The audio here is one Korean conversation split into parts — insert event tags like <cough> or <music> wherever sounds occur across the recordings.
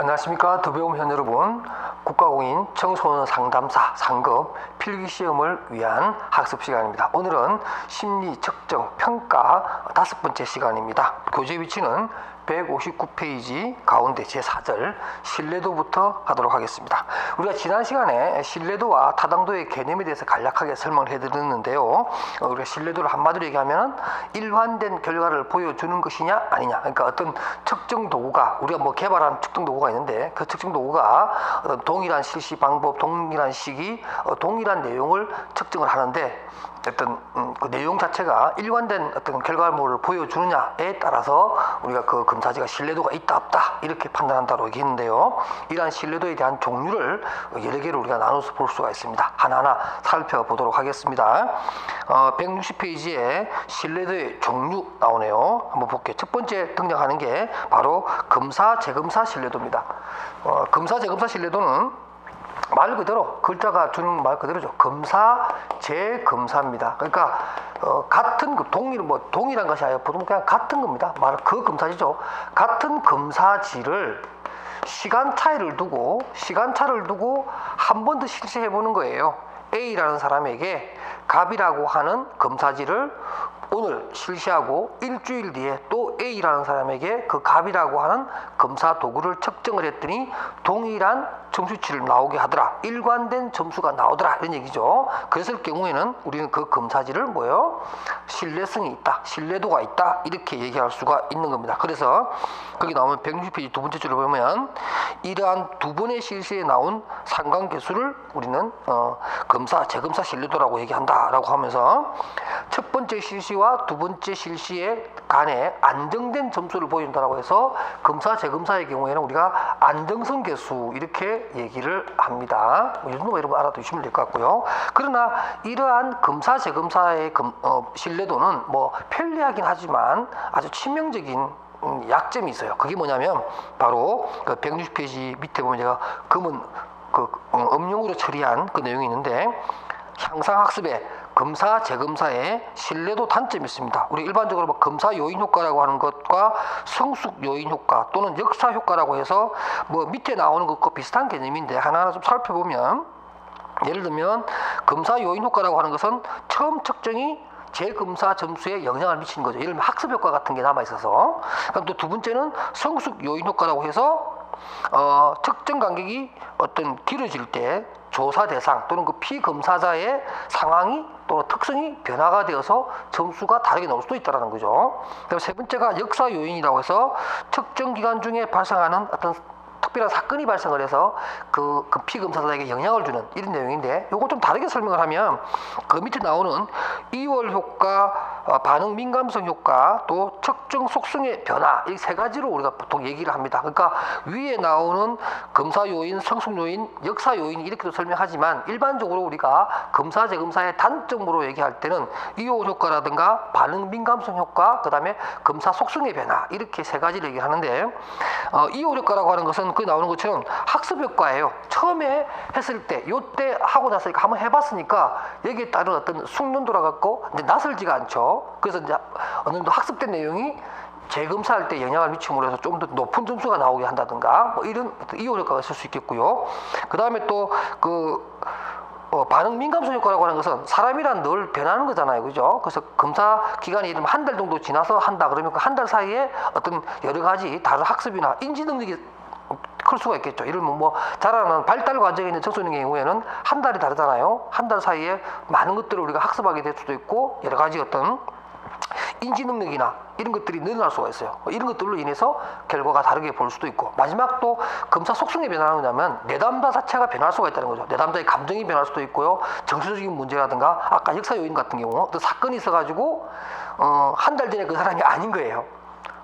안녕하십니까. 더배움현 여러분 국가공인 청소년 상담사 상급 필기시험을 위한 학습 시간입니다. 오늘은 심리 측정 평가 다섯 번째 시간입니다. 교재 위치는 159페이지 가운데 제4절 신뢰도부터 하도록 하겠습니다. 우리가 지난 시간에 신뢰도와 타당도의 개념에 대해서 간략하게 설명을 해드렸는데요. 어, 우리가 신뢰도를 한마디로 얘기하면 일관된 결과를 보여주는 것이냐 아니냐. 그러니까 어떤 측정 도구가 우리가 뭐 개발한 측정 도구가 있는데 그 측정 도구가 동일한 실시 방법, 동일한 시기, 어, 동일한 내용을 측정을 하는데 어떤 음, 그 내용 자체가 일관된 어떤 결과물을 보여주느냐에 따라서 우리가 그 검사지가 신뢰도가 있다 없다 이렇게 판단한다고 얘기했는데요. 이러한 신뢰도에 대한 종류를 여러 개로 우리가 나눠서 볼 수가 있습니다. 하나하나 살펴보도록 하겠습니다. 어, 160페이지에 신뢰도의 종류 나오네요. 한번 볼게요. 첫 번째 등장하는 게 바로 검사 재검사 신뢰도입니다. 어, 검사 재검사 신뢰도는 말 그대로 글자가 주는 말 그대로죠. 검사 재검사입니다. 그러니까 어, 같은 그 동일 뭐 동일한 것이 아니라 보통 그냥 같은 겁니다. 말 그 검사지죠. 같은 검사지를 시간 차이를 두고 시간 차를 두고 한 번 더 실시해 보는 거예요. A라는 사람에게 갑이라고 하는 검사지를 오늘 실시하고 일주일 뒤에 또 A라는 사람에게 그 갑이라고 하는 검사 도구를 측정을 했더니 동일한 점수치를 나오게 하더라. 일관된 점수가 나오더라. 이런 얘기죠. 그랬을 경우에는 우리는 그 검사지를 뭐요? 신뢰성이 있다. 신뢰도가 있다. 이렇게 얘기할 수가 있는 겁니다. 그래서 거기 나오면 160페이지 두 번째 줄을 보면 이러한 두 번의 실시에 나온 상관계수를 우리는 어, 검사, 재검사 신뢰도라고 얘기한다라고 하면서 첫 번째 실시 와 두 번째 실시의 간에 안정된 점수를 보여준다라고 해서 검사, 재검사의 경우에는 우리가 안정성 계수 이렇게 얘기를 합니다. 이 정도 여러분 알아두시면 될 것 같고요. 그러나 이러한 검사, 재검사의 검, 어, 신뢰도는 뭐 편리하긴 하지만 아주 치명적인 음, 약점이 있어요. 그게 뭐냐면 바로 그 160페이지 밑에 보면 제가 검은 그 어, 음용으로 처리한 그 내용이 있는데 향상 학습의 검사 재검사의 신뢰도 단점이 있습니다. 우리 일반적으로 뭐 검사 요인 효과라고 하는 것과 성숙 요인 효과 또는 역사 효과라고 해서 뭐 밑에 나오는 것과 비슷한 개념인데 하나하나 좀 살펴보면 예를 들면 검사 요인 효과라고 하는 것은 처음 측정이 재검사 점수에 영향을 미치는 거죠. 예를 들면 학습 효과 같은 게 남아 있어서. 그럼 또 두 번째는 성숙 요인 효과라고 해서 어, 특정 간격이 어떤 길어질 때 조사 대상 또는 그 피검사자의 상황이 또는 특성이 변화가 되어서 점수가 다르게 나올 수도 있다는 거죠. 그리고 세 번째가 역사 요인이라고 해서 특정 기간 중에 발생하는 어떤 특별한 사건이 발생을 해서 그, 그 피검사자에게 영향을 주는 이런 내용인데 요거 좀 다르게 설명을 하면 그 밑에 나오는 이월 효과, 어, 반응 민감성 효과, 또 측정 속성의 변화 이 세 가지로 우리가 보통 얘기를 합니다. 그러니까 위에 나오는 검사 요인, 성숙 요인, 역사 요인 이렇게도 설명하지만 일반적으로 우리가 검사 재검사의 단점으로 얘기할 때는 이월 효과라든가 반응 민감성 효과, 그다음에 검사 속성의 변화 이렇게 세 가지를 얘기를 하는데 어, 이월 효과라고 하는 것은 그 나오는 것처럼 학습 효과예요. 처음에 했을 때, 요때 하고 났으니까 한번 해봤으니까 여기에 따른 어떤 숙련 돌아갔고 이제 낯설지가 않죠. 그래서 이제 어느 정도 학습된 내용이 재검사할 때 영향을 미침으로 해서 좀 더 높은 점수가 나오게 한다든가 뭐 이런 이온 효과가 있을 수 있겠고요. 그 다음에 또그 어, 반응 민감성 효과라고 하는 것은 사람이란 늘 변하는 거잖아요. 그죠? 그래서 검사 기간이 한 달 정도 지나서 한다 그러면 그 한 달 사이에 어떤 여러 가지 다른 학습이나 인지 능력이 클 수가 있겠죠. 이를 뭐 자라는 발달 과정에 있는 청소년의 경우에는 한 달이 다르잖아요. 한 달 사이에 많은 것들을 우리가 학습하게 될 수도 있고 여러 가지 어떤 인지 능력이나 이런 것들이 늘어날 수가 있어요. 이런 것들로 인해서 결과가 다르게 볼 수도 있고 마지막 또 검사 속성이 변하는 거냐면 내담자 자체가 변할 수가 있다는 거죠. 내담자의 감정이 변할 수도 있고요. 정서적인 문제라든가 아까 역사 요인 같은 경우 어떤 사건이 있어가지고 어, 한 달 전에 그 사람이 아닌 거예요.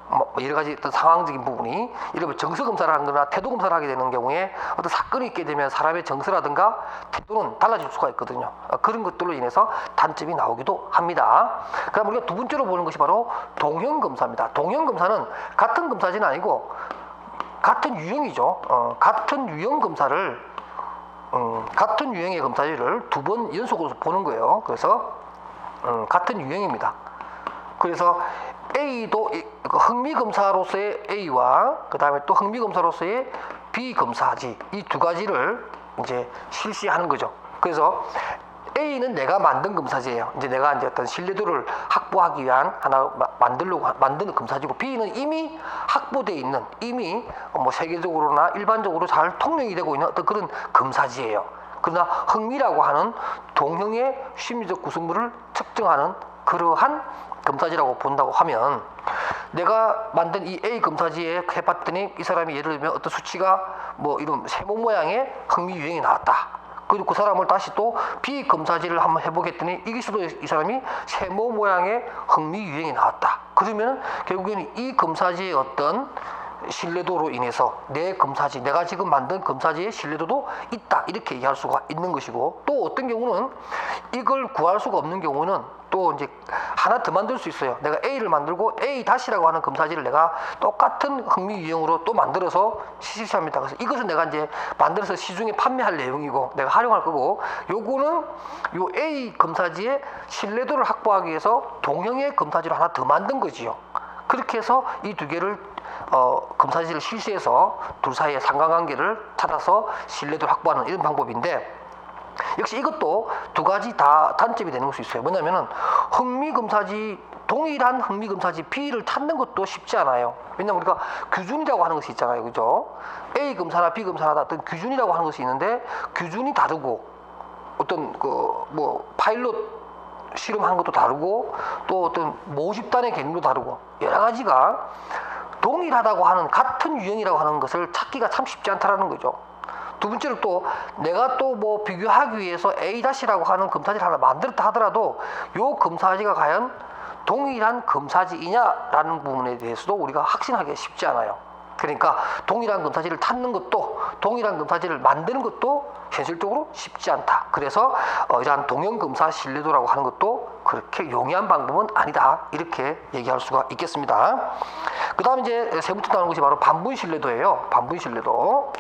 뭐 여러 가지 어떤 상황적인 부분이 이러면 정서 검사를 하는 거나 태도 검사를 하게 되는 경우에 어떤 사건이 있게 되면 사람의 정서라든가 태도는 달라질 수가 있거든요. 어, 그런 것들로 인해서 단점이 나오기도 합니다. 그럼 우리가 두 번째로 보는 것이 바로 동형 검사입니다. 동형 검사는 같은 검사지는 아니고 같은 유형이죠. 어, 같은 유형 검사를 음, 같은 유형의 검사지를 두 번 연속으로 보는 거예요. 그래서 음, 같은 유형입니다. 그래서 A도 이- 그 흥미 검사로서의 A와 그 다음에 또 흥미 검사로서의 B 검사지 이 두 가지를 이제 실시하는 거죠. 그래서 A는 내가 만든 검사지예요. 이제 내가 이제 어떤 신뢰도를 확보하기 위한 하나 마- 만들려고 하- 만드는 검사지고 B는 이미 확보돼 있는 이미 뭐 세계적으로나 일반적으로 잘 통용이 되고 있는 어떤 그런 검사지예요. 그러나 흥미라고 하는 동형의 심리적 구성물을 측정하는 그러한 검사지라고 본다고 하면 내가 만든 이 A 검사지에 해봤더니 이 사람이 예를 들면 어떤 수치가 뭐 이런 세모 모양의 흥미 유형이 나왔다. 그리고 그 사람을 다시 또 B 검사지를 한번 해보겠더니 이기서도 이 사람이 세모 모양의 흥미 유형이 나왔다. 그러면 결국에는 이 검사지의 어떤 신뢰도로 인해서 내 검사지, 내가 지금 만든 검사지의 신뢰도도 있다 이렇게 얘기할 수가 있는 것이고 또 어떤 경우는 이걸 구할 수가 없는 경우는 또 이제 하나 더 만들 수 있어요. 내가 A를 만들고 A 다시라고 하는 검사지를 내가 똑같은 흥미 유형으로 또 만들어서 실시합니다. 그래서 이것은 내가 이제 만들어서 시중에 판매할 내용이고 내가 활용할 거고 요거는 요 A 검사지의 신뢰도를 확보하기 위해서 동형의 검사지를 하나 더 만든 거지요. 그렇게 해서 이 두 개를 어, 검사지를 실시해서 둘 사이의 상관관계를 찾아서 신뢰도를 확보하는 이런 방법인데 역시 이것도 두 가지 다 단점이 되는 것이 있어요. 뭐냐면은 흥미 검사지 동일한 흥미 검사지 B를 찾는 것도 쉽지 않아요. 왜냐면 우리가 규준이라고 하는 것이 있잖아요. 그죠? A 검사나 B 검사나 어떤 규준이라고 하는 것이 있는데 규준이 다르고 어떤 그 뭐 파일럿 실험한 것도 다르고 또 어떤 모집단의 개념도 다르고 여러 가지가 동일하다고 하는 같은 유형이라고 하는 것을 찾기가 참 쉽지 않다라는 거죠. 두 번째로 또 내가 또 뭐 비교하기 위해서 A-라고 하는 검사지를 하나 만들었다 하더라도 요 검사지가 과연 동일한 검사지이냐라는 부분에 대해서도 우리가 확신하기가 쉽지 않아요. 그러니까 동일한 검사지를 찾는 것도 동일한 검사지를 만드는 것도 현실적으로 쉽지 않다. 그래서 어, 이러한 동형 검사 신뢰도라고 하는 것도 그렇게 용이한 방법은 아니다. 이렇게 얘기할 수가 있겠습니다. 그다음 이제 세 번째 나오는 것이 바로 반분 신뢰도예요. 반분 신뢰도.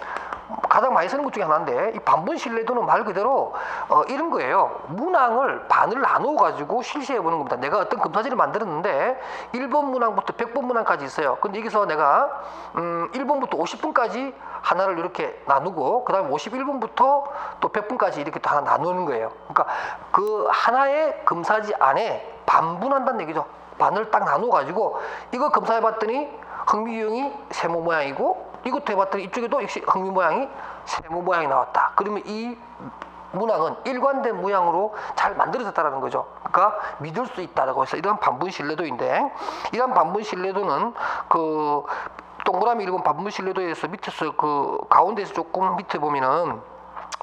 가장 많이 쓰는 것 중에 하나인데 이 반분 신뢰도는 말 그대로 어, 이런 거예요. 문항을 반을 나누어 가지고 실시해 보는 겁니다. 내가 어떤 검사지를 만들었는데 1번 문항부터 100번 문항까지 있어요. 근데 여기서 내가 음, 1번부터 50번까지 하나를 이렇게 나누고 그다음에 51번부터 또 100번까지 이렇게 또 하나 나누는 거예요. 그러니까 그 하나의 검사지 안에 반분한다는 얘기죠. 반을 딱 나누어 가지고 이거 검사해 봤더니 흥미 유형이 세모 모양이고 이것도 해봤더니 이쪽에도 역시 흥미 모양이 세모 모양이 나왔다. 그러면 이 문항은 일관된 모양으로 잘 만들어졌다라는 거죠. 그러니까 믿을 수 있다라고 해서 이런 반분 신뢰도인데 이런 반분 신뢰도는 그 동그라미 읽은 반분 신뢰도에서 밑에서 그 가운데에서 조금 밑에 보면은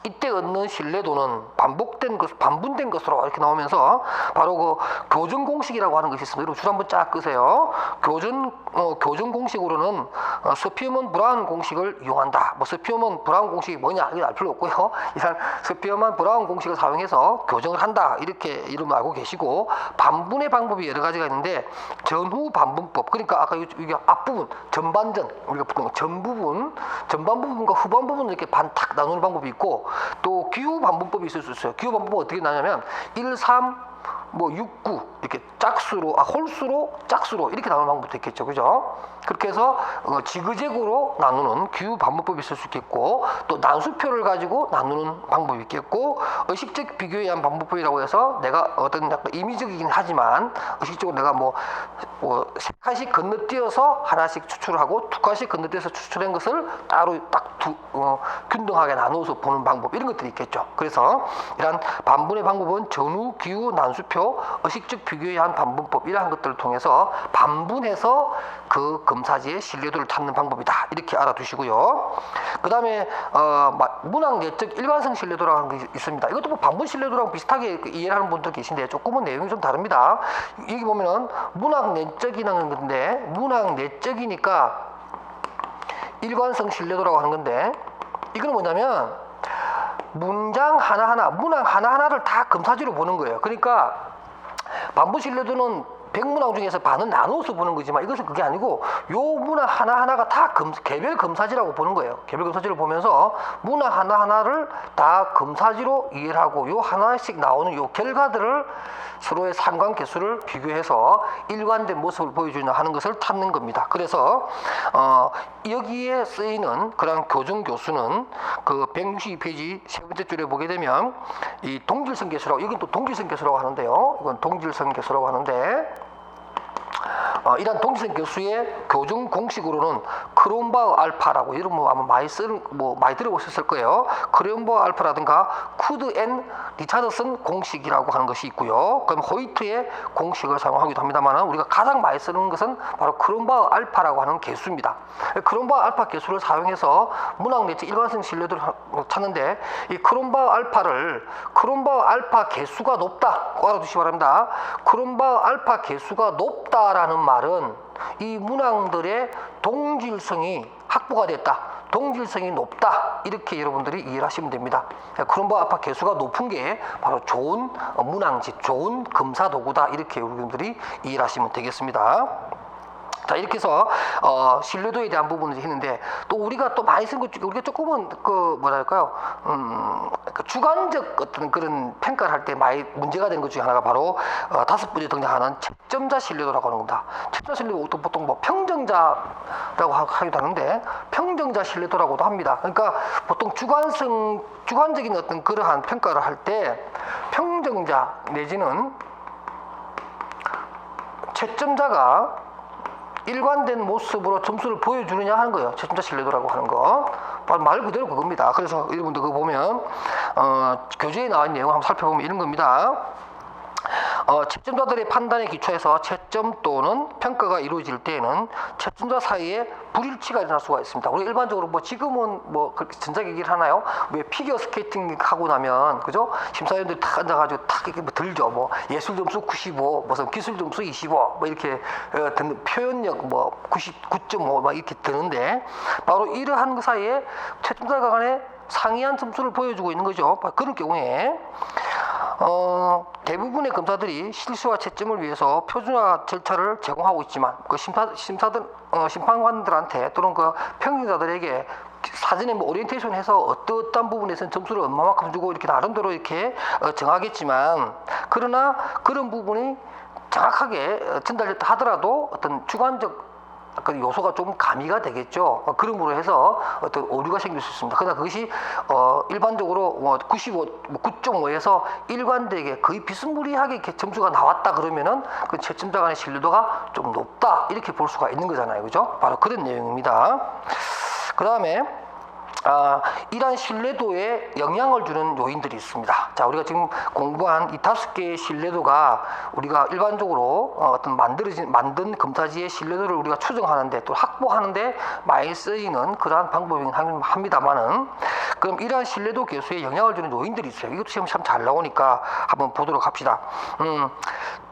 이때 얻는 신뢰도는 반복된 것, 반분된 것으로 이렇게 나오면서 바로 그 교정 공식이라고 하는 것이 있습니다. 여러분 줄 한번 쫙 끄세요. 교정 어, 교정 공식으로는 어, 스피어먼 브라운 공식을 이용한다. 뭐 스피어먼 브라운 공식이 뭐냐 이거 알 필요 없고요. <laughs> 일단 스피어먼 브라운 공식을 사용해서 교정을 한다 이렇게 이름 알고 계시고 반분의 방법이 여러 가지가 있는데 전후 반분법 그러니까 아까 여기 앞부분 전반전 우리가 보통 전 부분 전반 부분과 후반 부분을 이렇게 반탁 나누는 방법이 있고 또 기후 반분법이 있을 수 있어요. 기후 반분법 어떻게 나냐면 1, 3, 뭐 6, 9 이렇게 짝수로 아 홀수로 짝수로 이렇게 나누는 방법도 있겠죠, 그죠? 그렇게 해서 어, 지그재그로 나누는 기후 반복법이 있을 수 있겠고 또 난수표를 가지고 나누는 방법이 있겠고 의식적 비교에 의한 반복법이라고 해서 내가 어떤 약간 임의적이긴 하지만 의식적으로 내가 뭐, 뭐세 칸씩 건너뛰어서 하나씩 추출하고 두 칸씩 건너뛰어서 추출한 것을 따로 딱 두, 어, 균등하게 나누어서 보는 방법 이런 것들이 있겠죠. 그래서 이러한 반분의 방법은 전후, 기후, 난수표, 의식적 비교에 의한 반분법 이러한 것들을 통해서 반분해서 그 검사지의 신뢰도를 찾는 방법이다. 이렇게 알아두시고요. 그 다음에 어, 마- 문항 내적 일관성 신뢰도라는 게 있습니다. 이것도 뭐 반분 신뢰도랑 비슷하게 그 이해를 하는 분들 계신데 조금은 내용이 좀 다릅니다. 여기 보면은 문항 내적이라는 건데 문항 내적이니까 일관성 신뢰도라고 하는 건데 이거는 뭐냐면 문장 하나하나 문항 하나하나를 다 검사지로 보는 거예요. 그러니까 반부 신뢰도는 백문항 중에서 반은 나눠서 보는 거지만 이것은 그게 아니고 요 문항 하나하나가 다 금, 개별 검사지라고 보는 거예요. 개별 검사지를 보면서 문항 하나하나를 다 검사지로 이해를 하고 요 하나씩 나오는 요 결과들을 서로의 상관 개수를 비교해서 일관된 모습을 보여주냐 하는 것을 찾는 겁니다. 그래서 어, 여기에 쓰이는 그런 교정 교수는 그 162페이지 세 번째 줄에 보게 되면 이 동질성 개수라고 이건 또 동질성 개수라고 하는데요. 이건 동질성 개수라고 하는데 어, 이런 동질성 교수의 교정 공식으로는 크롬바우 알파라고 뭐 아마 많이 쓰는 뭐 많이 들어보셨을 거예요. 크롬바우 알파라든가 쿠드 앤 리차드슨 공식이라고 하는 것이 있고요. 그럼 호이트의 공식을 사용하기도 합니다만 우리가 가장 많이 쓰는 것은 바로 크롬바우 알파라고 하는 개수입니다. 크롬바우 알파 개수를 사용해서 문학 내지 일관성 신뢰도를 하- 찾는데 이 크롬바우 알파를 크롬바우 알파 개수가 높다 꼭 알아두시기 바랍니다. 크롬바우 알파 개수가 높다라는 말은 이 문항들의 동질성이 확보가 됐다. 동질성이 높다. 이렇게 여러분들이 이해를 하시면 됩니다. 크롬바우 알파 개수가 높은 게 바로 좋은 어, 문항지, 좋은 검사 도구다. 이렇게 여러분들이 이해를 하시면 되겠습니다. 자 이렇게 해서 어, 신뢰도에 대한 부분을 했는데 또 우리가 또 많이 쓴것 중에 우리가 조금은 그 뭐랄까요 음, 그 주관적 어떤 그런 평가를 할 때 많이 문제가 되는 것 중에 하나가 바로 어, 다섯 번째 등장하는 채점자 신뢰도라고 하는 겁니다. 채점자 신뢰도 또 보통 뭐 평정자라고 하- 하기도 하는데 평정자 신뢰도라고도 합니다. 그러니까 보통 주관성 주관적인 어떤 그러한 평가를 할 때 평정자 내지는 채점자가 일관된 모습으로 점수를 보여주느냐 하는 거예요. 채점자 신뢰도라고 하는 거. 말 그대로 그겁니다. 그래서 여러분들 그거 보면 어, 교재에 있는 내용을 한번 살펴보면 이런 겁니다. 어, 채점자들의 판단에 기초해서 채점 또는 평가가 이루어질 때에는 채점자 사이에 불일치가 일어날 수가 있습니다. 우리 일반적으로 뭐 지금은 뭐 그렇게 전자기기를 하나요? 왜 피겨 스케이팅 하고 나면 그죠? 심사위원들이 탁 앉아가지고 탁 이렇게 뭐 들죠. 뭐 예술 점수 95, 무슨 기술 점수 25, 뭐 이렇게 어, 듣는 표현력 뭐 99.5 막 이렇게 드는데 바로 이러한 그 사이에 채점자가 간에 상이한 점수를 보여주고 있는 거죠. 그런 경우에 어, 대부분의 검사들이 실수와 채점을 위해서 표준화 절차를 제공하고 있지만 그 심사 심사들 어, 심판관들한테 또는 그 평균자들에게 사전에 뭐 오리엔테이션 해서 어떠한 부분에서는 점수를 얼마만큼 주고 이렇게 나름대로 이렇게 어, 정하겠지만 그러나 그런 부분이 정확하게 어, 전달됐다 하더라도 어떤 주관적 그 요소가 좀 가미가 되겠죠. 어, 그러므로 해서 어떤 오류가 생길 수 있습니다. 그러나 그것이 어, 일반적으로 뭐 95, 9.5에서 일관되게 거의 비스무리하게 점수가 나왔다 그러면은 그 채점자 간의 신뢰도가 좀 높다 이렇게 볼 수가 있는 거잖아요. 그죠? 바로 그런 내용입니다. 그 다음에 아, 이러한 신뢰도에 영향을 주는 요인들이 있습니다. 자, 우리가 지금 공부한 이 다섯 개의 신뢰도가 우리가 일반적으로 어, 어떤 만들어진 만든 검사지의 신뢰도를 우리가 추정하는데 또 확보하는데 많이 쓰이는 그러한 방법이긴 함- 합니다만은 그럼 이러한 신뢰도 개수에 영향을 주는 요인들이 있어요. 이것도 시험 참잘 나오니까 한번 보도록 합시다. 음,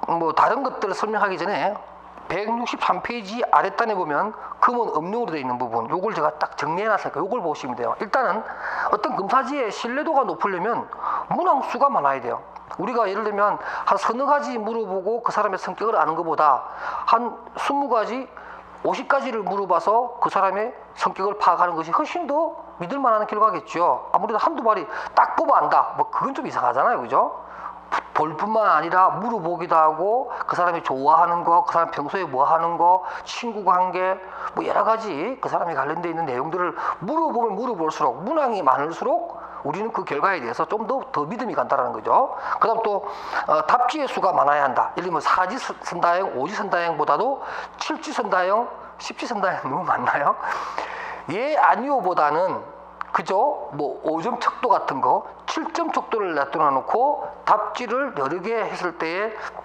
뭐 다른 것들을 설명하기 전에 163페이지 아랫단에 보면 금은 음료로 되어 있는 부분 요걸 제가 딱 정리해 놨으니까 요걸 보시면 돼요. 일단은 어떤 검사지의 신뢰도가 높으려면 문항수가 많아야 돼요. 우리가 예를 들면 한 서너 가지 물어보고 그 사람의 성격을 아는 것보다 한 20가지 50가지를 물어봐서 그 사람의 성격을 파악하는 것이 훨씬 더 믿을 만한 결과겠죠. 아무래도 한두 마리 딱 뽑아 안다. 뭐 그건 좀 이상하잖아요. 그죠 볼 뿐만 아니라 물어보기도 하고 그 사람이 좋아하는 거, 그 사람 평소에 뭐 하는 거, 친구 관계, 뭐 여러 가지 그 사람이 관련돼 있는 내용들을 물어보면 물어볼수록 문항이 많을수록 우리는 그 결과에 대해서 좀 더 더 믿음이 간다라는 거죠. 그다음 또 어, 답지의 수가 많아야 한다. 예를 들면 사지 선- 선다형, 오지 선다형보다도 칠지 선다형, 십지 선다형 <laughs> 너무 많나요? 예 아니오보다는 그죠? 뭐 5점 척도 같은 거 7점 척도를 놔둬 놓고 답지를 여러 개 했을 때에 딱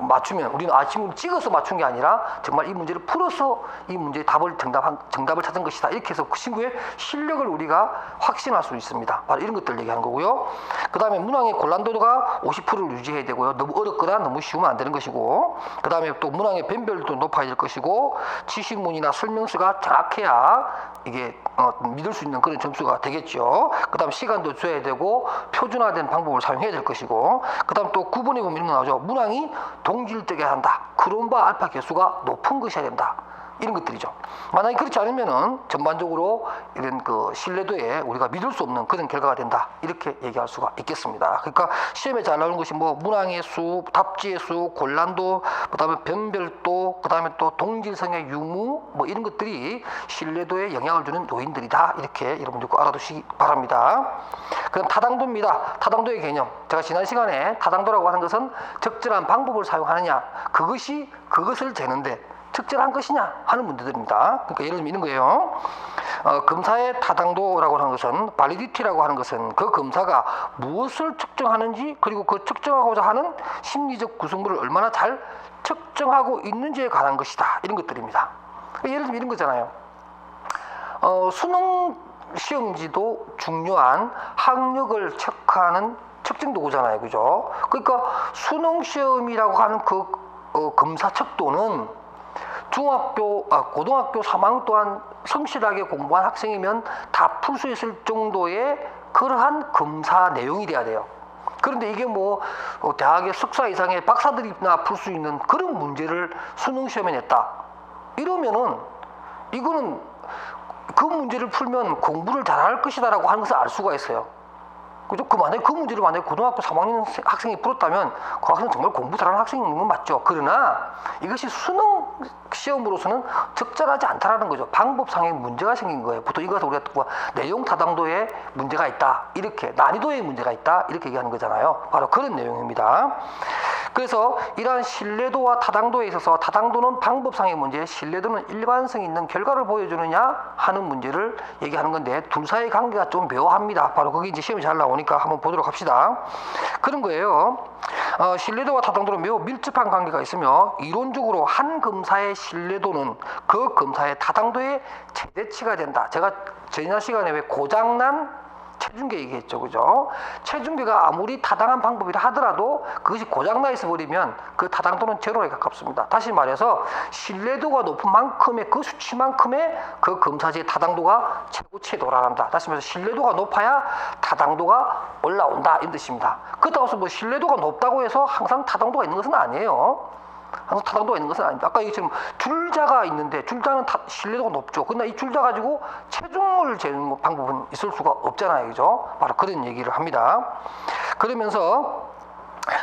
맞추면 우리는 아침을 찍어서 맞춘 게 아니라 정말 이 문제를 풀어서 이 문제의 답을 정답 정답을 찾은 것이다 이렇게 해서 그 친구의 실력을 우리가 확신할 수 있습니다. 바로 이런 것들 얘기하는 거고요. 그 다음에 문항의 곤란도가 50%를 유지해야 되고요. 너무 어렵거나 너무 쉬우면 안 되는 것이고 그 다음에 또 문항의 변별도 높아야 될 것이고 지식문이나 설명서가 정확해야 이게 어, 믿을 수 있는 그런 점수가 되겠죠. 그 다음 시간도 줘야 되고 표준화된 방법을 사용해야 될 것이고 그 다음 또 9번에 보면 이런 거 나오죠. 문항이 동 질적이어야 한다. 크롬바 알파 개수가 높은 것이어야 된다. 이런 것들이죠. 만약에 그렇지 않으면은 전반적으로 이런 그 신뢰도에 우리가 믿을 수 없는 그런 결과가 된다. 이렇게 얘기할 수가 있겠습니다. 그러니까 시험에 잘 나오는 것이 뭐 문항의 수, 답지의 수, 곤란도, 그다음에 변별도, 그다음에 또 동질성의 유무 뭐 이런 것들이 신뢰도에 영향을 주는 요인들이다. 이렇게 여러분들 꼭 알아두시기 바랍니다. 그럼 타당도입니다. 타당도의 개념. 제가 지난 시간에 타당도라고 하는 것은 적절한 방법을 사용하느냐, 그것이 그것을 재는데 적절한 것이냐 하는 문제들입니다. 그러니까 예를 들면 이런 거예요. 어, 검사의 타당도라고 하는 것은 발리디티라고 하는 것은 그 검사가 무엇을 측정하는지 그리고 그 측정하고자 하는 심리적 구성물을 얼마나 잘 측정하고 있는지에 관한 것이다. 이런 것들입니다. 예를 들면 이런 거잖아요. 어, 수능 시험지도 중요한 학력을 체크하는 측정 도구잖아요. 그죠? 그러니까 수능 시험이라고 하는 그 어, 검사 척도는 중학교, 아, 고등학교 3학년 동안 성실하게 공부한 학생이면 다 풀 수 있을 정도의 그러한 검사 내용이 돼야 돼요. 그런데 이게 뭐 어, 대학의 석사 이상의 박사들이나 풀 수 있는 그런 문제를 수능 시험에 냈다. 이러면은 이거는 그 문제를 풀면 공부를 잘할 것이다라고 하는 것을 알 수가 있어요. 그죠? 그 만약에 그 문제를 만약에 고등학교 3학년 학생이 풀었다면 그 학생은 정말 공부 잘하는 학생인 건 맞죠. 그러나 이것이 수능 시험으로서는 적절하지 않다라는 거죠. 방법상의 문제가 생긴 거예요. 보통 이것을 우리가 뭐 내용 타당도에 문제가 있다. 이렇게 난이도에 문제가 있다. 이렇게 얘기하는 거잖아요. 바로 그런 내용입니다. 그래서 이러한 신뢰도와 타당도에 있어서 타당도는 방법상의 문제, 신뢰도는 일관성 있는 결과를 보여주느냐 하는 문제를 얘기하는 건데 둘 사이의 관계가 좀 묘합니다. 바로 그게 이제 시험이 잘 나오니까 한번 보도록 합시다. 그런 거예요. 어, 신뢰도와 타당도는 매우 밀접한 관계가 있으며 이론적으로 한 검사의 신뢰도는 그 검사의 타당도의 최대치가 된다. 제가 지난 시간에 왜 고장난 체중계 얘기했죠, 그죠? 체중계가 아무리 타당한 방법이라 하더라도 그것이 고장나 있어 버리면 그 타당도는 제로에 가깝습니다. 다시 말해서 신뢰도가 높은 만큼의 그 수치만큼의 그 검사지의 타당도가 최고치에 도달한다. 다시 말해서 신뢰도가 높아야 타당도가 올라온다 이런 뜻입니다. 그렇다고 해서 뭐 신뢰도가 높다고 해서 항상 타당도가 있는 것은 아니에요. 항상 타당도가 있는 것은 아닙니다. 아까 얘기처럼 줄자가 있는데 줄자는 다 신뢰도가 높죠. 근데 이 줄자 가지고 체중을 재는 방법은 있을 수가 없잖아요. 그죠? 바로 그런 얘기를 합니다. 그러면서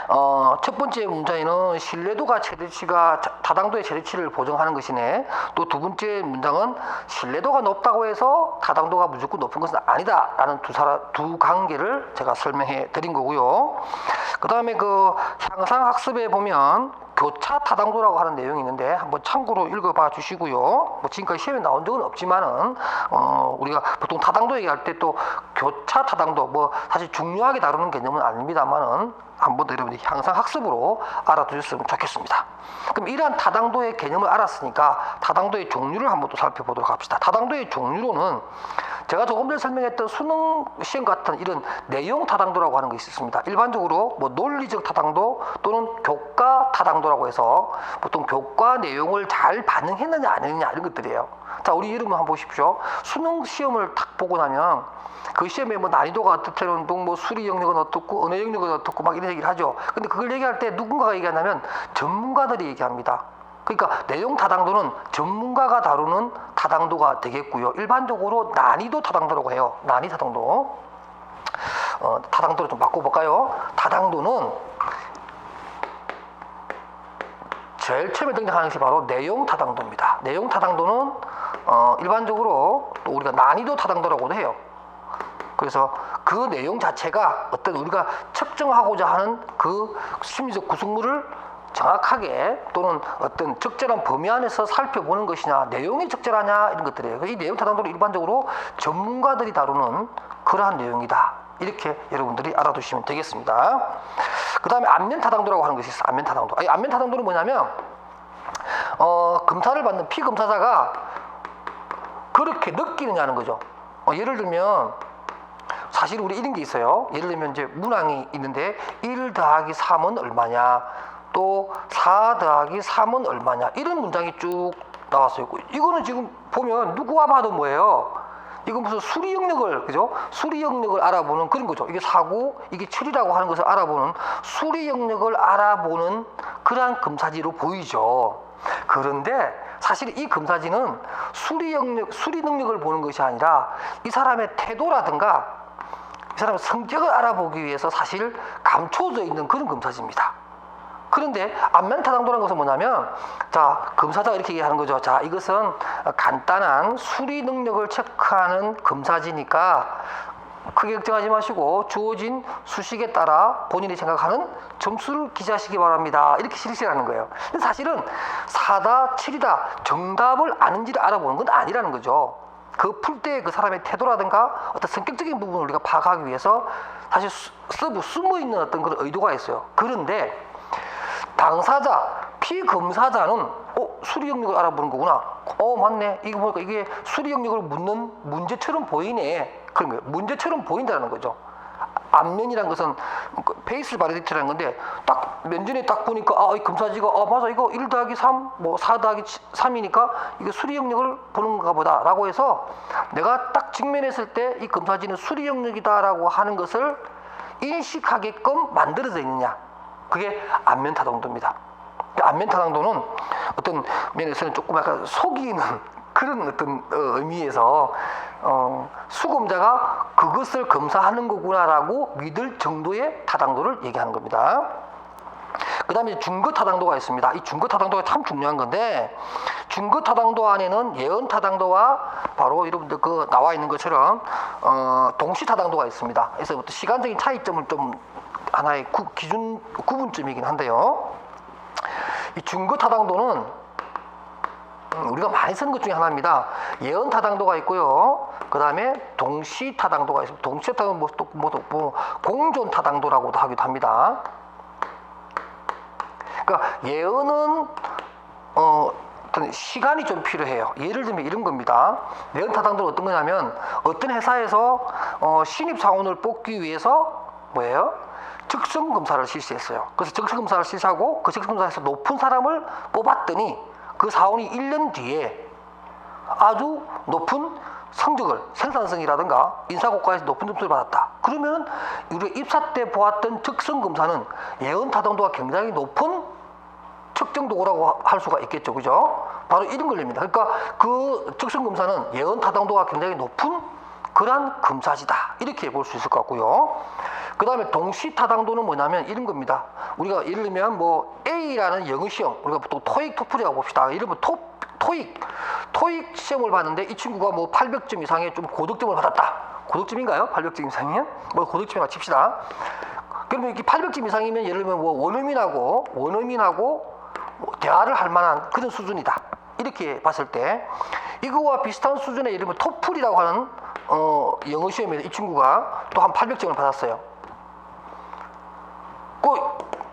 어, 첫 번째 문장에는 신뢰도가 최대치가 자- 타당도의 최대치를 보정하는 것이네. 또 두 번째 문장은 신뢰도가 높다고 해서 타당도가 무조건 높은 것은 아니다라는 두 사람 두 관계를 제가 설명해 드린 거고요. 그다음에 그 향상 학습에 보면 교차 타당도라고 하는 내용이 있는데 한번 참고로 읽어봐 주시고요. 뭐 지금까지 시험에 나온 적은 없지만은 어, 우리가 보통 타당도 얘기할 때 또 교차 타당도 뭐 사실 중요하게 다루는 개념은 아닙니다만은 한번 더 여러분들이 향상 학습으로 알아두셨으면 좋겠습니다. 그럼 이러한 타당도의 개념을 알았으니까 타당도의 종류를 한번 또 살펴보도록 합시다. 타당도의 종류로는 제가 조금 전에 설명했던 수능 시험 같은 이런 내용 타당도라고 하는 것이 있습니다. 일반적으로 뭐 논리적 타당도 또는 교과 타당도라고 해서 보통 교과 내용을 잘 반영했느냐 안 했느냐 이런 것들이에요. 자, 우리 이름을 한번 보십시오. 수능 시험을 딱 보고 나면 그 시험에 뭐 난이도가 어떻다는 둥뭐 수리 영역은 어떻고 언어 영역은 어떻고 막 이런 얘기를 하죠. 근데 그걸 얘기할 때 누군가가 얘기하냐면 전문가들이 얘기합니다. 그러니까 내용 타당도는 전문가가 다루는 타당도가 되겠고요. 일반적으로 난이도 타당도라고 해요. 난이 타당도. 어, 타당도를 좀 바꿔볼까요? 타당도는 제일 처음에 등장하는 것이 바로 내용 타당도입니다. 내용 타당도는 어, 일반적으로 또 우리가 난이도 타당도라고도 해요. 그래서 그 내용 자체가 어떤 우리가 측정하고자 하는 그 심리적 구성물을 정확하게 또는 어떤 적절한 범위 안에서 살펴보는 것이냐 내용이 적절하냐 이런 것들이에요. 이 내용 타당도를 일반적으로 전문가들이 다루는 그러한 내용이다. 이렇게 여러분들이 알아두시면 되겠습니다. 그 다음에 안면 타당도라고 하는 것이 있어요. 안면 타당도. 이 안면 타당도는 뭐냐면 어, 검사를 받는 피검사자가 그렇게 느끼느냐는 거죠. 어, 예를 들면 사실 우리 이런 게 있어요. 예를 들면 이제 문항이 있는데 1 더하기 3은 얼마냐? 또 4 더하기 3은 얼마냐? 이런 문장이 쭉 나왔어요. 이거는 지금 보면 누구와 봐도 뭐예요? 이건 무슨 수리 영역을 그죠? 수리 영역을 알아보는 그런 거죠. 이게 사고, 이게 철이라고 하는 것을 알아보는 수리 영역을 알아보는 그러한 금사지로 보이죠. 그런데 사실 이 금사지는 수리 능력, 수리 능력을 보는 것이 아니라 이 사람의 태도라든가 이 사람의 성격을 알아보기 위해서 사실 감춰져 있는 그런 금사지입니다. 그런데 안면타당도라는 것은 뭐냐면 자 금사자가 이렇게 얘기하는 거죠. 자 이것은 간단한 수리 능력을 체크하는 금사지니까 크게 걱정하지 마시고 주어진 수식에 따라 본인이 생각하는 점수를 기재하시기 바랍니다. 이렇게 실시하는 거예요. 근데 사실은 4다, 7이다 정답을 아는지를 알아보는 건 아니라는 거죠. 그 풀 때 그 사람의 태도라든가 어떤 성격적인 부분을 우리가 파악하기 위해서 사실 수- 서브 숨어 있는 어떤 그런 의도가 있어요. 그런데 당사자, 피검사자는 어, 수리 영역을 알아보는 거구나. 어, 맞네. 이거 보니까 이게 수리 영역을 묻는 문제처럼 보이네. 그런 거예요. 문제처럼 보인다는 거죠. 안면이란 것은 그 페이스 바리디티라는 건데 딱 면전에 딱 보니까 아, 이 검사지가 아, 맞아. 이거 1 더하기 3, 뭐4 더하기 3이니까 이게 수리 영역을 보는 건가 보다라고 해서 내가 딱 직면했을 때 이 검사지는 수리 영역이다라고 하는 것을 인식하게끔 만들어져 있느냐. 그게 안면 타당도입니다. 안면 타당도는 어떤 면에서는 조금 약간 속이는 그런 어떤 어, 의미에서 어, 수검자가 그것을 검사하는 거구나라고 믿을 정도의 타당도를 얘기하는 겁니다. 그 다음에 중거 타당도가 있습니다. 이 중거 타당도가 참 중요한 건데 중거 타당도 안에는 예언 타당도와 바로 여러분들 그 나와 있는 것처럼 어, 동시 타당도가 있습니다. 그래서 시간적인 차이점을 좀 하나의 구, 기준 구분점이긴 한데요. 이 중거 타당도는 음, 우리가 많이 쓰는 것 중에 하나입니다. 예언 타당도가 있고요. 그 다음에 동시 타당도가 있습니다. 동시 타당도 뭐, 또, 뭐, 또 뭐, 공존 타당도라고도 하기도 합니다. 그러니까 예언은 어, 어떤 시간이 좀 필요해요. 예를 들면 이런 겁니다. 예언 타당도는 어떤 거냐면 어떤 회사에서 어, 신입 사원을 뽑기 위해서 뭐예요? 즉성 검사를 실시했어요. 그래서 즉성 검사를 실시하고 그 즉성 검사에서 높은 사람을 뽑았더니 그 사원이 1년 뒤에 아주 높은 성적을 생산성이라든가 인사고과에서 높은 점수를 받았다. 그러면 우리가 입사 때 보았던 즉성 검사는 예언 타당도가 굉장히 높은 측정 도구라고 할 수가 있겠죠, 그죠? 바로 이런 걸립니다. 그러니까 그 즉성 검사는 예언 타당도가 굉장히 높은 그러한 검사지다 이렇게 볼 수 있을 것 같고요. 그 다음에 동시 타당도는 뭐냐면 이런 겁니다. 우리가 예를 들면 뭐 A라는 영어 시험 우리가 보통 토익 토플이라고 봅시다. 들면 토, 토익 토익 시험을 봤는데 이 친구가 뭐 800점 이상의 좀 고득점을 받았다. 고득점인가요? 800점 이상이면 뭐 고득점이라 칩시다. 그러면 이렇게 800점 이상이면 예를 들면 뭐 원어민하고 원어민하고 뭐 대화를 할 만한 그런 수준이다. 이렇게 봤을 때 이거와 비슷한 수준의 예를 들면 토플이라고 하는 어, 영어 시험에서 이 친구가 또 한 800점을 받았어요.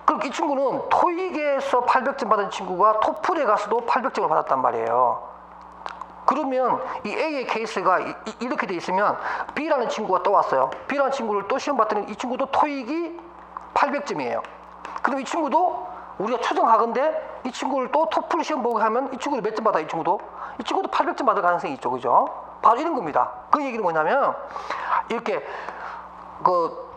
그, 이 친구는 토익에서 800점 받은 친구가 토플에 가서도 800점을 받았단 말이에요. 그러면 이 A의 케이스가 이, 이- 이렇게 돼 있으면 B라는 친구가 또 왔어요. B라는 친구를 또 시험 봤더니 이 친구도 토익이 800점이에요. 그럼 이 친구도 우리가 추정하건데 이 친구를 또 토플 시험 보고 하면 이 친구도 몇 점 받아 이 친구도 이 친구도 800점 받을 가능성이 있죠, 그죠? 바로 이런 겁니다. 그 얘기는 뭐냐면 이렇게 그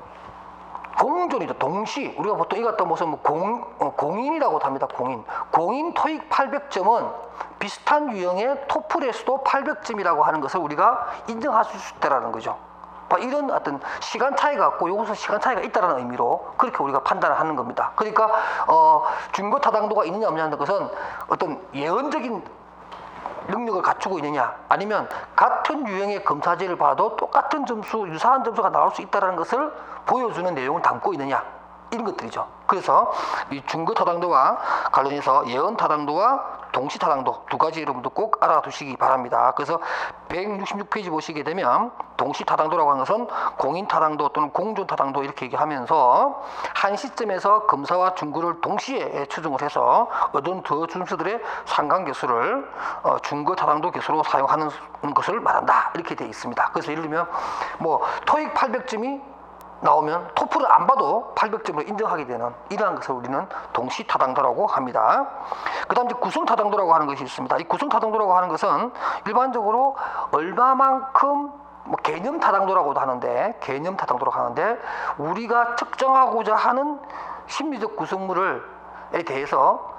공존이죠. 동시 우리가 보통 이거 갖다 무슨 뭐 공, 어, 공인이라고 합니다. 공인. 공인 토익 800점은 비슷한 유형의 토플에서도 800점이라고 하는 것을 우리가 인정할 수 있다라는 거죠. 바- 이런 어떤 시간 차이가 있고 여기서 시간 차이가 있다는 의미로 그렇게 우리가 판단을 하는 겁니다. 그러니까 어, 중거 타당도가 있느냐 없느냐는 것은 어떤 예언적인 능력을 갖추고 있느냐 아니면 같은 유형의 검사지를 봐도 똑같은 점수 유사한 점수가 나올 수 있다는 것을 보여주는 내용을 담고 있느냐 이런 것들이죠. 그래서 이 중거 타당도와 관련해서 예언 타당도와 동시 타당도 두 가지 여러분들 꼭 알아두시기 바랍니다 그래서 166페이지 보시게 되면 동시 타당도라고 하는 것은 공인 타당도 또는 공존 타당도 이렇게 얘기하면서 한 시점에서 검사와 중거를 동시에 추정을 해서 얻은 두 점수들의 상관계수를 어, 중거 타당도 계수로 사용하는 것을 말한다 이렇게 되어 있습니다. 그래서 예를 들면 뭐 토익 800점이 나오면 토플을 안 봐도 800점으로 인정하게 되는 이러한 것을 우리는 동시 타당도라고 합니다. 그 다음 이제 구성 타당도라고 하는 것이 있습니다. 이 구성 타당도라고 하는 것은 일반적으로 얼마만큼 뭐 개념 타당도라고도 하는데 개념 타당도라고 하는데 우리가 측정하고자 하는 심리적 구성물을 타당도에 대해서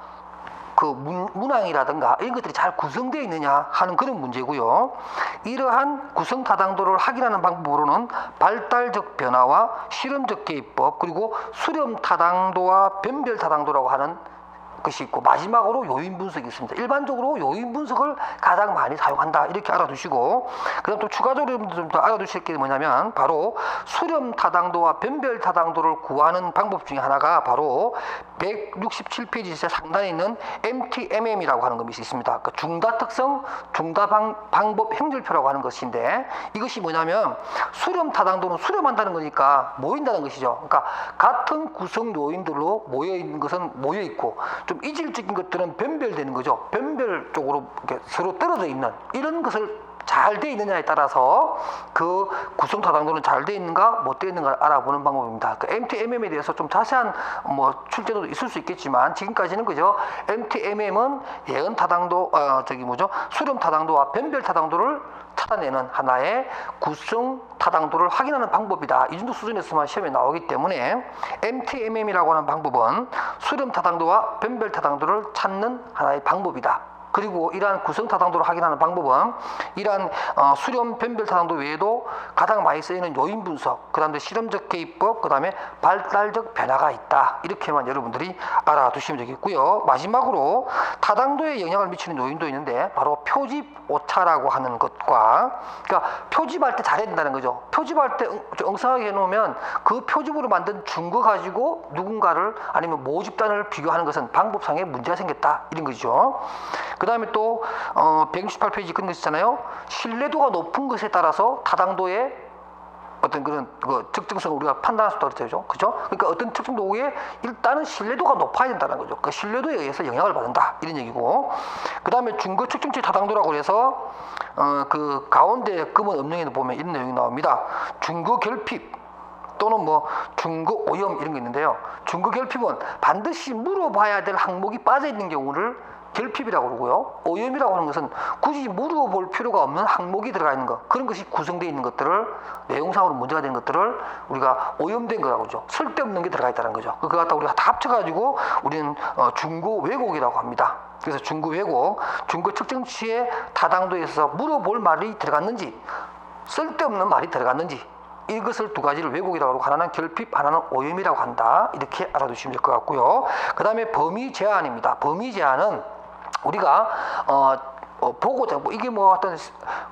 그 문, 문항이라든가 이런 것들이 잘 구성되어 있느냐 하는 그런 문제고요. 이러한 구성 타당도를 확인하는 방법으로는 발달적 변화와 실험적 개입법 그리고 수렴 타당도와 변별 타당도라고 하는 것이 있고 마지막으로 요인 분석이 있습니다. 일반적으로 요인 분석을 가장 많이 사용한다 이렇게 알아두시고 그다음 또 추가적으로 좀 더 알아두실 게 뭐냐면 바로 수렴 타당도와 변별 타당도를 구하는 방법 중에 하나가 바로 167페이지 상단에 있는 MTMM이라고 하는 것이 있습니다. 그 중다 특성 중다 방, 방법 행렬표라고 하는 것인데 이것이 뭐냐면 수렴 타당도는 수렴한다는 거니까 모인다는 것이죠. 그러니까 같은 구성 요인들로 모여 있는 것은 모여 있고 좀 이질적인 것들은 변별되는 거죠. 변별 쪽으로 이렇게 서로 떨어져 있는 이런 것을 잘 돼 있느냐에 따라서 그 구성 타당도는 잘 돼 있는가 못 돼 있는가 알아보는 방법입니다. 그 MTMM에 대해서 좀 자세한 뭐 출제도 있을 수 있겠지만 지금까지는 그죠. MTMM은 예언 타당도 어 저기 뭐죠 수렴 타당도와 변별 타당도를 찾아내는 하나의 구성 타당도를 확인하는 방법이다. 이 정도 수준에서만 시험에 나오기 때문에 MTMM이라고 하는 방법은 수렴 타당도와 변별 타당도를 찾는 하나의 방법이다. 그리고 이러한 구성 타당도를 확인하는 방법은 이러한 어, 수렴 변별 타당도 외에도 가장 많이 쓰이는 요인 분석, 그 다음에 실험적 개입법, 그 다음에 발달적 변화가 있다. 이렇게만 여러분들이 알아두시면 되겠고요. 마지막으로 타당도에 영향을 미치는 요인도 있는데 바로 표집 오차라고 하는 것과 그러니까 표집할 때 잘해야 된다는 거죠. 표집할 때 엉성하게 해놓으면 그 표집으로 만든 증거 가지고 누군가를 아니면 모집단을 비교하는 것은 방법상에 문제가 생겼다 이런 거죠. 그 다음에 또 어, 168페이지 끝있잖아요 신뢰도가 높은 것에 따라서 타당도의 어떤 그런 그 특정성을 우리가 판단할 수 있다고 그랬죠. 그죠? 그러니까 어떤 특정 도구에 일단은 신뢰도가 높아야 된다는 거죠. 그 신뢰도에 의해서 영향을 받는다. 이런 얘기고. 그 다음에 증거 측정치 타당도라고 해서 어, 그 가운데 금은 없는에도 보면 이런 내용이 나옵니다. 증거 결핍. 또는 뭐 중거 오염 이런 게 있는데요. 중거 결핍은 반드시 물어봐야 될 항목이 빠져 있는 경우를 결핍이라고 그러고요. 오염이라고 하는 것은 굳이 물어볼 필요가 없는 항목이 들어가 있는 것 그런 것이 구성되어 있는 것들을 내용상으로 문제가 되는 것들을 우리가 오염된 거라고 하죠. 쓸데없는 게 들어가 있다는 거죠. 그거 갖다 우리가 다 합쳐가지고 우리는 어, 중고 왜곡이라고 합니다. 그래서 중고 왜곡, 중고 측정치의 타당도에서 물어볼 말이 들어갔는지 쓸데없는 말이 들어갔는지 이것을 두 가지를 왜곡이라고 하고 하나는 결핍, 하나는 오염이라고 한다. 이렇게 알아두시면 될 것 같고요. 그 다음에 범위 제한입니다. 범위 제한은 우리가 어, 어, 보고 되고 이게 뭐 어떤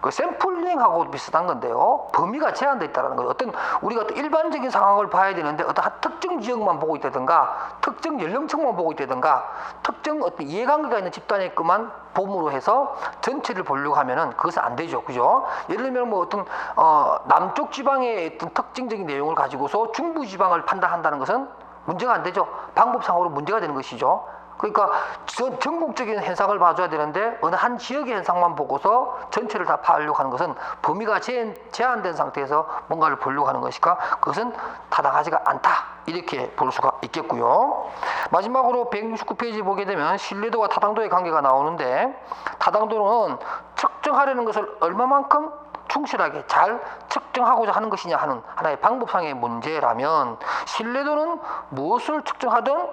그 샘플링하고 비슷한 건데요. 범위가 제한되어 있다는 거예요. 어떤 우리가 어떤 일반적인 상황을 봐야 되는데 어떤 한 특정 지역만 보고 있다든가 특정 연령층만 보고 있다든가 특정 어떤 이해관계가 있는 집단에 것만 봄으로 해서 전체를 보려고 하면은 그것은 안 되죠. 그죠? 예를 들면 뭐 어떤 어, 남쪽 지방의 어떤 특징적인 내용을 가지고서 중부 지방을 판단한다는 것은 문제가 안 되죠. 방법상으로 문제가 되는 것이죠. 그러니까 전, 전국적인 현상을 봐줘야 되는데 어느 한 지역의 현상만 보고서 전체를 다 파악하려고 하는 것은 범위가 제한, 제한된 상태에서 뭔가를 보려고 하는 것이니까 그것은 타당하지가 않다 이렇게 볼 수가 있겠고요. 마지막으로 169페이지 보게 되면 신뢰도와 타당도의 관계가 나오는데 타당도는 측정하려는 것을 얼마만큼 충실하게 잘 측정하고자 하는 것이냐 하는 하나의 방법상의 문제라면 신뢰도는 무엇을 측정하든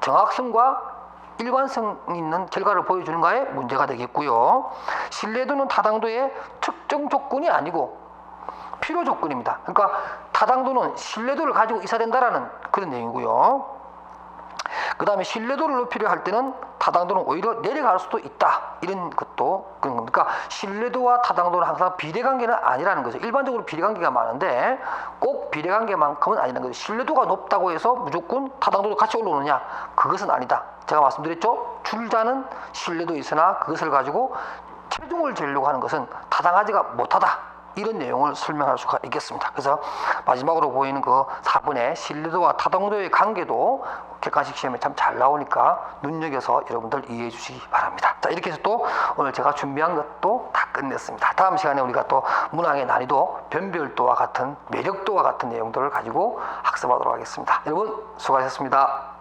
정확성과 일관성 있는 결과를 보여주는가에 문제가 되겠고요. 신뢰도는 타당도의 측정 조건이 아니고 필요 조건입니다. 그러니까 타당도는 신뢰도를 가지고 있어야 된다라는 그런 내용이고요. 그 다음에 신뢰도를 높이려 할 때는 타당도는 오히려 내려갈 수도 있다. 이런 것도 그러니까 신뢰도와 타당도는 항상 비례관계는 아니라는 거죠. 일반적으로 비례관계가 많은데 꼭 비례관계만큼은 아니라는 거죠. 신뢰도가 높다고 해서 무조건 타당도도 같이 올라오느냐? 그것은 아니다. 제가 말씀드렸죠. 출자는 신뢰도 있으나 그것을 가지고 최종을 재려고 하는 것은 타당하지가 못하다. 이런 내용을 설명할 수가 있겠습니다. 그래서 마지막으로 보이는 그 4번의 신뢰도와 타당도의 관계도 객관식 시험에 참 잘 나오니까 눈여겨서 여러분들 이해해 주시기 바랍니다. 자, 이렇게 해서 또 오늘 제가 준비한 것도 다 끝냈습니다. 다음 시간에 우리가 또 문항의 난이도, 변별도와 같은 매력도와 같은 내용들을 가지고 학습하도록 하겠습니다. 여러분 수고하셨습니다.